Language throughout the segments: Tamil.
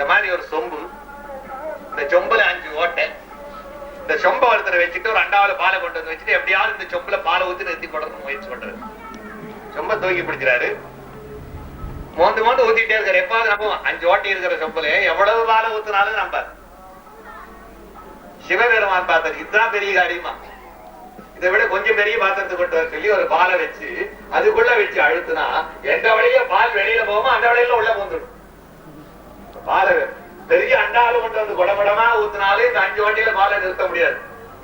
இந்த மாதிரி ஒரு சொம்பு இந்த சொம்புல அஞ்சு ஓட்டை இந்த சொம்ப ஒருத்தர் வச்சுட்டு ஒரு அண்டாவில பாலை கொண்டு வந்து வச்சுட்டு எப்படியாவது இந்த சொம்புல பாலை ஊத்தி நிறுத்தி போடணும்னு முயற்சி பண்றது. சொம்ப தூக்கி பிடிக்கிறாரு. மோந்து மோந்து ஊத்திட்டே இருக்காரு. எப்பாவது நம்ம அஞ்சு ஓட்டை இருக்கிற சொம்புல எவ்வளவு பாலை ஊத்துனாலும் நம்ப சிவபெருமான் பார்த்தாரு. இதுதான் பெரிய காரியமா. இதை விட கொஞ்சம் பெரிய பாத்திரத்தை கொண்டு வர சொல்லி ஒரு பாலை வச்சு அதுக்குள்ள வச்சு அழுத்துனா எந்த வழியில பால் வெளியில போகுமோ அந்த வழியில உள்ள வந்துடும் பாலை பெரிய அண்டாலு கொண்டு வந்து குடபடமா ஊத்தினாலே இந்த அஞ்சு வண்டியில பாலை நிறுத்த முடியாது.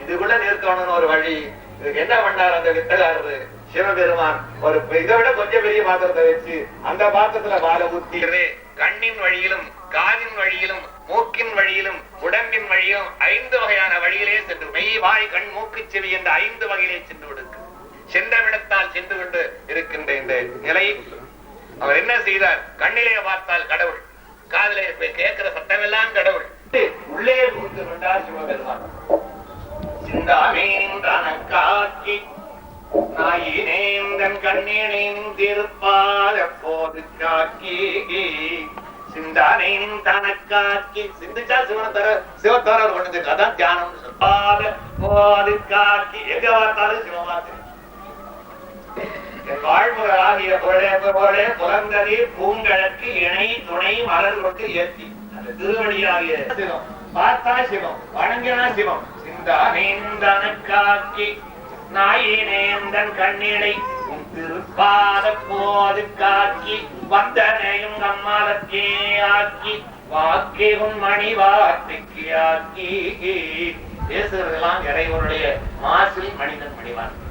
இதுக்குள்ள நிறுத்தணும்னு ஒரு வழி. இதுக்கு என்ன பண்ணார் அந்த வித்தகாரரு? சிவபெருமான். ஒரு இதை விட கொஞ்சம் பெரிய பாத்திரத்தை வச்சு அந்த பாத்திரத்துல பாலை ஊத்தி கண்ணின் வழியிலும் காதின் வழியிலும் மூக்கின் வழியிலும் உடம்பின் வழியிலும் ஐந்து வகையான வழியிலே சென்று மெய் வாய் கண் மூக்கு செவி என்ற ஐந்து வகையிலே சென்று விடுக்கு. சென்றவிடத்தால் சென்று கொண்டு இருக்கின்ற இந்த நிலை. அவர் என்ன செய்தார்? கண்ணிலே பார்த்தால் கடவுள் காதல கேட்கிற சத்தமெல்லாம் கடவுள். உள்ளே புகுந்து கொண்டார் சிவபெருமான். சிந்தாமேன் தனக்காக்கி நாயினேந்தன் கண்ணினேன் திருப்பாத போது காக்கி? சிந்தானேன் தனக்காக்கி சிந்திச்சா சிவனை தர சிவத்தோரர் கொண்டு அதான் தியானம் போது காக்கி? எங்க பார்த்தாலும் சிவமா தெரியும் வாழ்முறை ஆகிய பொழே பொழே புலந்ததி பூங்கழற்கு இணை துணை மலர் கொண்டு ஏத்தி அந்த திருவடியாகிய சிவம். பார்த்தா சிவம். வணங்கினா சிவம். சிந்தானேந்தனக்காக்கி நாயினேந்தன் கண்ணிடை உன் திருப்பாத போது காக்கி வந்தனையும் நம்மாலத்தே ஆக்கி வாக்கி உன் மணி வார்த்தைக்கு ஆக்கி. பேசுறதெல்லாம் இறைவனுடைய மாசில் மனிதன் மணிவான்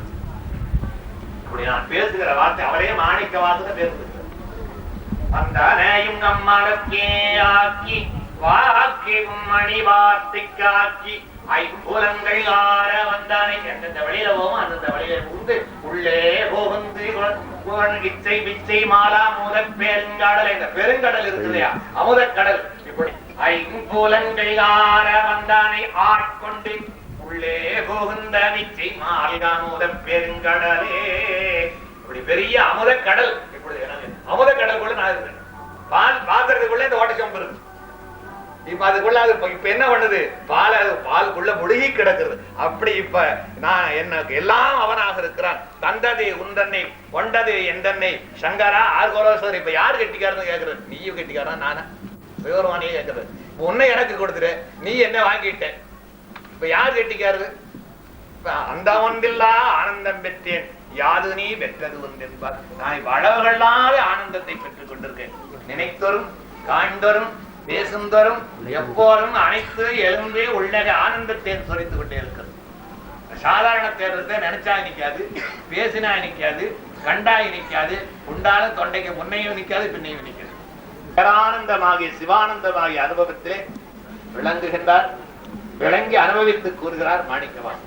இப்படி நான் பேசுகிற வார்த்தை அவரே மாணிக்க வார்த்தை பேசுகிறார் வந்தனையும் நம்மாலத்தே ஆக்கி வாக்கி உன் மணி வார்த்தைக்காக்கி ஐம்புலங்கள் ஆற வந்தானே. எந்தெந்த வழியில போவோம் அந்தந்த வழியில புகுந்து உள்ளே போகுந்து இச்சை பிச்சை மாலா முதற் பெருங்கடல். இந்த பெருங்கடல் இருக்கு இல்லையா? அமுதக்கடல் இப்படி ஐம்புலங்கள் ஆற வந்தானை. ஆட்கொண்டு புகுந்த நிச்சை பெருங்கடலே. இப்படி பெரிய அமுதக்கடல் இப்படி எனக்கு அமுதக்கடலுக்குள்ள நான் இருக்கேன் பால் பாத்திரத்துக்குள்ள இந்த ஓட்டச்சம்பு இருக்கு. இப்ப அதுக்குள்ள அது இப்ப- என்ன பண்ணுது? பால் அது பாலுக்குள்ள முழுகி கிடக்குறது அப்படி இப்ப நான் என்ன எல்லாம் அவனாக இருக்கிறான். தந்தது உந்தன்னை கொண்டது எந்தன்னை. சங்கரா ஆர்கோரோசர் இப்ப யார் கெட்டிக்காரன்னு கேக்குறது நீயும் கெட்டிக்காரன்? நானா? சிவருமானியே கேக்குறது உன்னை எனக்கு கொடுத்துரு. நீ என்ன வாங்கிட்ட? இப்ப யார் கெட்டிக்காரு அந்த ஒன்றில்லா ஆனந்தம் பெற்றேன். யாது நீ பெற்றது ஒன்றென்பார் நான் இப்ப ஆனந்தத்தை பெற்றுக் கொண்டிருக்கேன். நினைத்தோறும் காண்தோறும் பேசுந்தோறும் எப்போதும் அனைத்து எழும்பே உள்ளக ஆனந்தத்தை சுரைத்துக் கொண்டே இருக்கிறது. சாதாரண தேர்தத்தை நினைச்சா நிக்காது பேசினா நிக்காது கண்டா நிக்காது உண்டாலும் தொண்டைக்கு முன்னையும் நிக்காது பின்னையும் நிக்காது. பேரானந்தமாகிய சிவானந்தமாகிய அனுபவத்திலே விளங்குகின்றார் விளங்கி அனுபவித்து கூறுகிறார் மாணிக்கவான்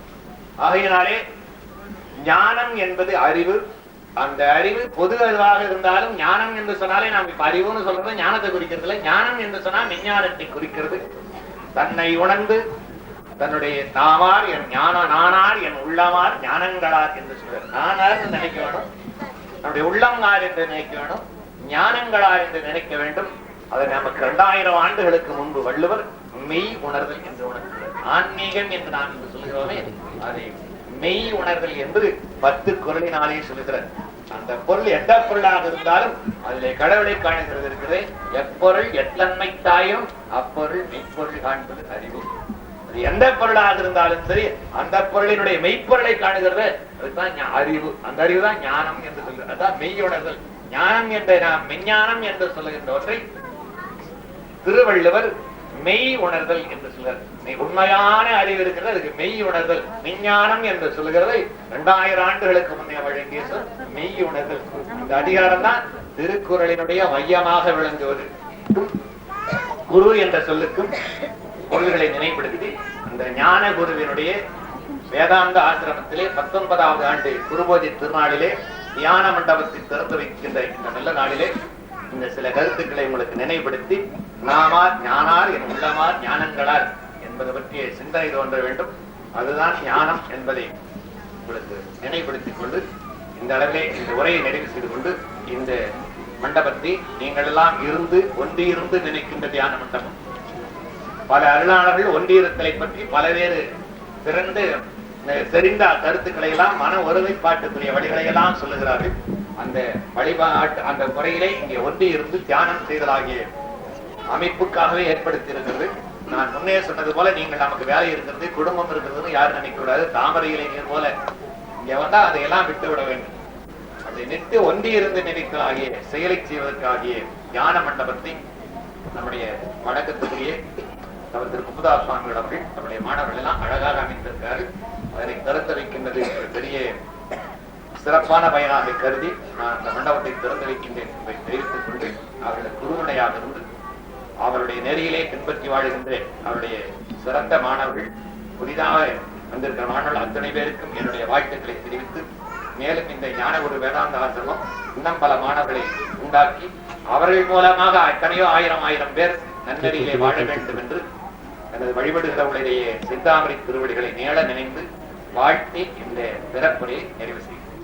ஆகையினாலே ஞானம் என்பது அறிவு. அந்த அறிவு பொது அறிவாக இருந்தாலும் ஞானம் என்று சொன்னாலே நாம் இப்ப அறிவுன்னு சொல்றது ஞானத்தை குறிக்கிறது இல்லை. ஞானம் என்று சொன்னா விஞ்ஞானத்தை குறிக்கிறது. தன்னை உணர்ந்து தன்னுடைய தாமார் என் ஞான நானார் என் உள்ளமார் ஞானங்களார் என்று சொல்ற நானார் என்று நினைக்க வேணும். நம்முடைய உள்ளங்கார் என்று நினைக்க வேணும். ஞானங்களார் என்று நினைக்க வேண்டும். அதை நமக்கு இரண்டாயிரம் ஆண்டுகளுக்கு முன்பு வள்ளுவர் மெய் உணர்தல் என்று உணர்கிறார். ஆன்மீகம் என்று நான் இன்று சொல்கிறோமே. அதை மெய் உணர்தல் என்பது பத்து குரலினாலே சொல்லுகிறார் அந்த பொருள் எந்த பொருளாக இருந்தாலும் அதிலே கடவுளை காணுகிறது இருக்கிறது. எப்பொருள் எத்தன்மை தாயும் அப்பொருள் மெய்ப்பொருள் காண்பது அறிவு. அது எந்த பொருளாக இருந்தாலும் சரி அந்த பொருளினுடைய மெய்ப்பொருளை காணுகிறது. அதுதான் அறிவு. அந்த அறிவு தான் ஞானம் என்று சொல்கிறது அதான் மெய்யுணர்தல் ஞானம் என்ற நாம் மெஞ்ஞானம் என்று சொல்லுகின்றவற்றை திருவள்ளுவர் மெய் உணர்தல் என்று சொல்கிறது உண்மையான அறிவு இருக்கிறது அதுக்கு மெய் உணர்தல் விஞ்ஞானம் என்று சொல்லுகிறதை இரண்டாயிரம் ஆண்டுகளுக்கு முன்னே வழங்கிய சொல் மெய் உணர்தல். இந்த அதிகாரம் தான் திருக்குறளினுடைய மையமாக விளங்குவது. குரு என்ற சொல்லுக்கும் பொருள்களை நினைப்படுத்தி அந்த ஞான குருவினுடைய வேதாந்த ஆசிரமத்திலே பத்தொன்பதாவது ஆண்டு குருபோதி திருநாளிலே தியான மண்டபத்தை திறந்து வைக்கின்ற இந்த நல்ல நாளிலே இந்த சில கருத்துக்களை உங்களுக்கு நினைவுபடுத்தி நாமார் ஞானார் என் உள்ளமார் ஞானங்களார் என்பது பற்றிய சிந்தனை தோன்ற வேண்டும். அதுதான் ஞானம் என்பதை உங்களுக்கு நினைவுபடுத்திக் கொண்டு இந்த அளவிலே இந்த உரையை நிறைவு செய்து கொண்டு இந்த மண்டபத்தை நீங்கள் எல்லாம் இருந்து ஒன்றியிருந்து நினைக்கின்ற தியான மண்டபம். பல அருளாளர்கள் ஒன்றியிருத்தலை பற்றி பலவேறு சிறந்து தெரிந்த கருத்துக்களை எல்லாம் மன ஒருமைப்பாட்டுக்குரிய வழிகளை எல்லாம் சொல்லுகிறார்கள். அந்த வழிபாட்டு அந்த முறையிலே இங்கே ஒன்றி இருந்து தியானம் செய்தலாகிய அமைப்புக்காகவே ஏற்படுத்தி இருக்கிறது நான் முன்னே சொன்னது போல நீங்கள் நமக்கு வேலை இருக்கிறது குடும்பம் இருக்கிறதுன்னு யாரும் நினைக்கக்கூடாது தாமரை இளைஞர் போல இங்க வந்தா அதையெல்லாம் விட்டு விட வேண்டும். அதை நிட்டு ஒன்றி இருந்து நினைக்காகிய செயலை செய்வதற்காகிய ஞான மண்டபத்தை நம்முடைய வழக்கத்துக்குரிய அவர் திரு முப்பதா சுவாமிகள் அவர்கள் நம்முடைய மாணவர்கள் எல்லாம் அழகாக அமைந்திருக்காரு அதனை திறந்து வைக்கின்றது ஒரு பெரிய சிறப்பான பயனாக கருதி நான் அந்த மண்டபத்தை திறந்து வைக்கின்றேன் என்பதை தெரிவித்துக் கொண்டு அவர்களுக்கு குருவனையாக இருந்து அவருடைய நெறியிலே பின்பற்றி வாழுகின்ற அவருடைய சிறந்த மாணவர்கள் புதிதாக வந்திருக்கிற மாணவர்கள் அத்தனை பேருக்கும் என்னுடைய வாழ்த்துக்களை தெரிவித்து மேலும் இந்த ஞான ஒரு வேதாந்த ஆசிரமம் இன்னும் பல மாணவர்களை உண்டாக்கி அவர்கள் மூலமாக எத்தனையோ ஆயிரம் ஆயிரம் பேர் நன்னெறியிலே வாழ வேண்டும் என்று எனது வழிபடுகிறவர்களுடைய சிந்தாமரை திருவடிகளை நேள நினைந்து வாழ்த்தி இந்த பிறப்புரையை நிறைவு செய்கிறேன்.